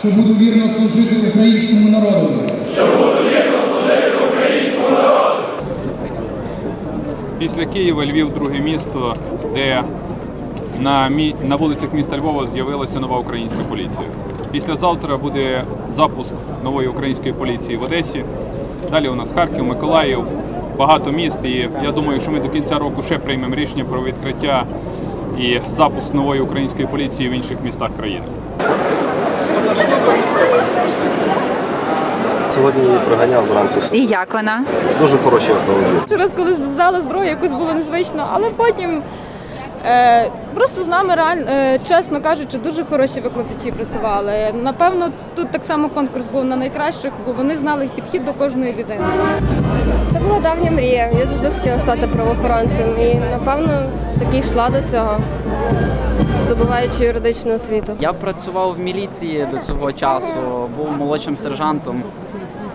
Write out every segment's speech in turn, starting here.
Що буду вірно служити українському народу. Що буду вірно служити українському народу. Після Києва Львів друге місто, де на мі... на вулицях міста Львова з'явилася нова українська поліція. Післязавтра буде запуск нової української поліції в Одесі. Далі у нас Харків, Миколаїв, багато міст. І я думаю, що ми до кінця року ще приймемо рішення про відкриття і запуск нової української поліції в інших містах країни. Сьогодні її приганяв зранку. І як вона? Дуже хороший автомобіль. Раз, коли взяла зброю, якось було незвично, але потім просто з нами реально, е, чесно кажучи, дуже хороші викладачі працювали. Напевно, тут так само конкурс був на найкращих, бо вони знали підхід до кожної людини. Це була давня мрія. Я завжди хотіла стати правоохоронцем і, напевно, таки йшла до цього, здобуваючи юридичну освіту. Я працював в міліції до цього часу, був молодшим сержантом.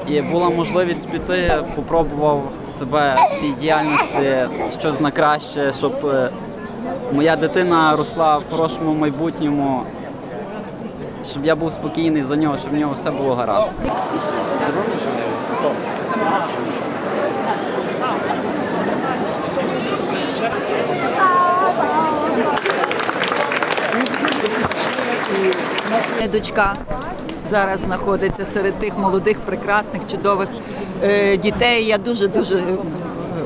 І була можливість піти, попробував себе в цій діяльності щось на краще, щоб е, моя дитина росла в хорошому майбутньому, щоб я був спокійний за нього, щоб в нього все було гаразд. Моя дочка зараз знаходиться серед тих молодих, прекрасних, чудових е, дітей. Я дуже дуже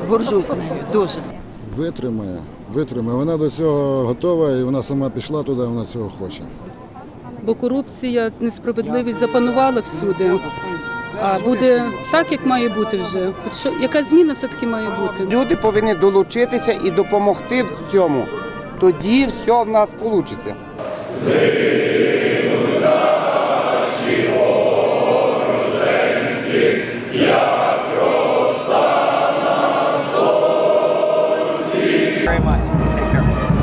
горжусь нею. Дуже. Витримає, витримає. Вона до цього готова і вона сама пішла туди, вона цього хоче. бо корупція, несправедливість запанувала всюди. А буде так, як має бути вже. Що яка зміна все таки має бути? Люди повинні долучитися і допомогти в цьому. Тоді все в нас вийде. very much. Take care.